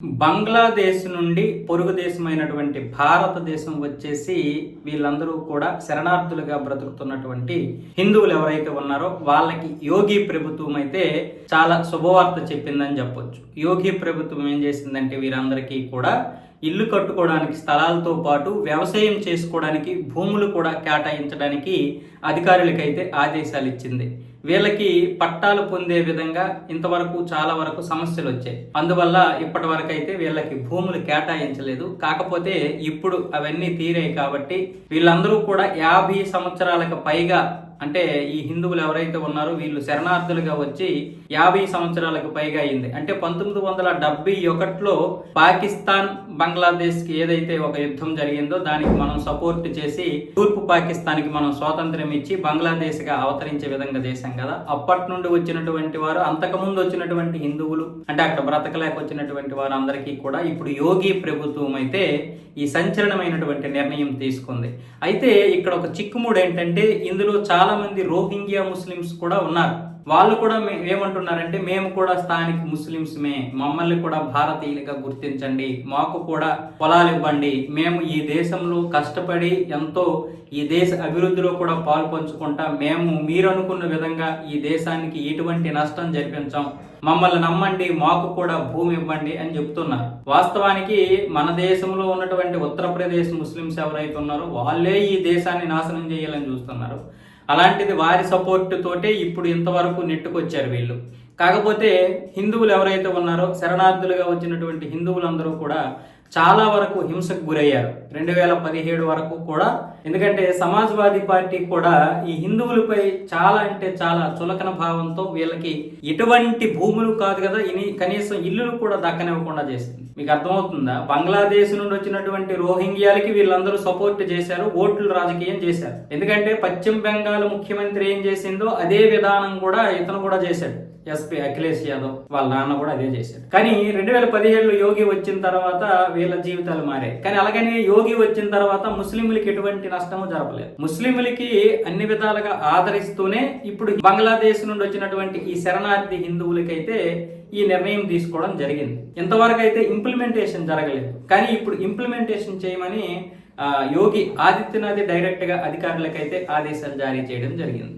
బంగ్లాదేశ్ నుండి పొరుగు దేశమైనటువంటి భారతదేశం వచ్చేసి వీళ్ళందరూ కూడా శరణార్థులుగా బ్రతుకుతున్నటువంటి హిందువులు ఎవరైతే ఉన్నారో వాళ్ళకి యోగి ప్రభుత్వం అయితే చాలా శుభవార్త చెప్పిందని చెప్పొచ్చు. యోగి ప్రభుత్వం ఏం చేసిందంటే వీరందరికీ కూడా ఇల్లు కట్టుకోవడానికి స్థలాలతో పాటు వ్యవసాయం చేసుకోవడానికి భూములు కూడా కేటాయించడానికి అధికారులకైతే ఆదేశాలు ఇచ్చింది. వీళ్ళకి పట్టాలు పొందే విధంగా ఇంతవరకు చాలా వరకు సమస్యలు వచ్చాయి. అందువల్ల ఇప్పటి వరకు అయితే వీళ్ళకి భూములు కేటాయించలేదు. కాకపోతే ఇప్పుడు అవన్నీ తీరాయి కాబట్టి వీళ్ళందరూ కూడా యాభై సంవత్సరాలకు పైగా అంటే ఈ హిందువులు ఎవరైతే ఉన్నారో వీళ్ళు శరణార్థులుగా వచ్చి యాభై సంవత్సరాలకు పైగా అయింది. అంటే పంతొమ్మిది వందల డెబ్బై ఒకటిలో పాకిస్తాన్ బంగ్లాదేశ్కి ఏదైతే ఒక యుద్ధం జరిగిందో దానికి మనం సపోర్ట్ చేసి తూర్పు పాకిస్తాన్కి మనం స్వాతంత్రం ఇచ్చి బంగ్లాదేశ్గా అవతరించే విధంగా చేశాం కదా. అప్పటి నుండి వచ్చినటువంటి వారు అంతకుముందు వచ్చినటువంటి హిందువులు అంటే అక్కడ బ్రతకలేక వచ్చినటువంటి వారు అందరికీ కూడా ఇప్పుడు యోగి ప్రభుత్వం అయితే ఈ సంచలనమైనటువంటి నిర్ణయం తీసుకుంది. అయితే ఇక్కడ ఒక చిక్కుముడు ఏంటంటే ఇందులో చాలా మంది రోహింగ్యా ముస్లిమ్స్ కూడా ఉన్నారు. వాళ్ళు కూడా ఏమంటున్నారంటే మేము కూడా స్థానిక ముస్లిమ్స్మే. మమ్మల్ని కూడా భారతీయులుగా గుర్తించండి. మాకు కూడా పొలాలు ఇవ్వండి. మేము ఈ దేశంలో కష్టపడి ఎంతో ఈ దేశ అభివృద్ధిలో కూడా పాలు పంచుకుంటా మేము మీరు అనుకున్న విధంగా ఈ దేశానికి ఎటువంటి నష్టం జరిపించాం. మమ్మల్ని నమ్మండి. మాకు కూడా భూమి ఇవ్వండి అని చెప్తున్నారు. వాస్తవానికి మన దేశంలో ఉన్నటువంటి ఉత్తరప్రదేశ్ ముస్లిమ్స్ ఎవరైతే ఉన్నారో వాళ్ళే ఈ దేశాన్ని నాశనం చేయాలని చూస్తున్నారు. అలాంటిది వారి సపోర్ట్ తోటే ఇప్పుడు ఇంతవరకు నెట్టుకొచ్చారు వీళ్ళు. కాకపోతే హిందువులు ఎవరైతే ఉన్నారో శరణార్థులుగా వచ్చినటువంటి హిందువులందరూ కూడా చాలా వరకు హింసకు గురయ్యారు. రెండు వేల పదిహేడు వరకు కూడా. ఎందుకంటే సమాజ్వాదీ పార్టీ కూడా ఈ హిందువులపై చాలా అంటే చాలా చులకన భావంతో వీళ్ళకి ఎటువంటి భూములు కాదు కదా ఇని కనీసం ఇల్లులు కూడా దక్కనివ్వకుండా చేసింది. మీకు అర్థమవుతుందా? బంగ్లాదేశ్ నుండి వచ్చినటువంటి రోహింగ్యాలకి వీళ్ళందరూ సపోర్ట్ చేశారు ఓట్లు రాజకీయం చేశారు. ఎందుకంటే పశ్చిమ బెంగాల్ ముఖ్యమంత్రి ఏం చేసిందో అదే విధానం కూడా ఇతను కూడా చేశాడు. ఎస్పీ అఖిలేష్ యాదవ్ వాళ్ళ నాన్న కూడా అదే చేశాడు. కానీ రెండు వేల పదిహేడులో యోగి వచ్చిన తర్వాత వీళ్ళ జీవితాలు మారాయి. కానీ అలాగని యోగి వచ్చిన తర్వాత ముస్లింలకి ఎటువంటి నష్టము జరపలేదు. ముస్లింలకి అన్ని విధాలుగా ఆదరిస్తూనే ఇప్పుడు బంగ్లాదేశ్ నుండి వచ్చినటువంటి ఈ శరణార్థి హిందువులకైతే ఈ నిర్ణయం తీసుకోవడం జరిగింది. ఇంతవరకు అయితే ఇంప్లిమెంటేషన్ జరగలేదు. కానీ ఇప్పుడు ఇంప్లిమెంటేషన్ చేయమని ఆ, యోగి ఆదిత్యనాథ్ డైరెక్ట్గా అధికారులకైతే ఆదేశాలు జారీ చేయడం జరిగింది.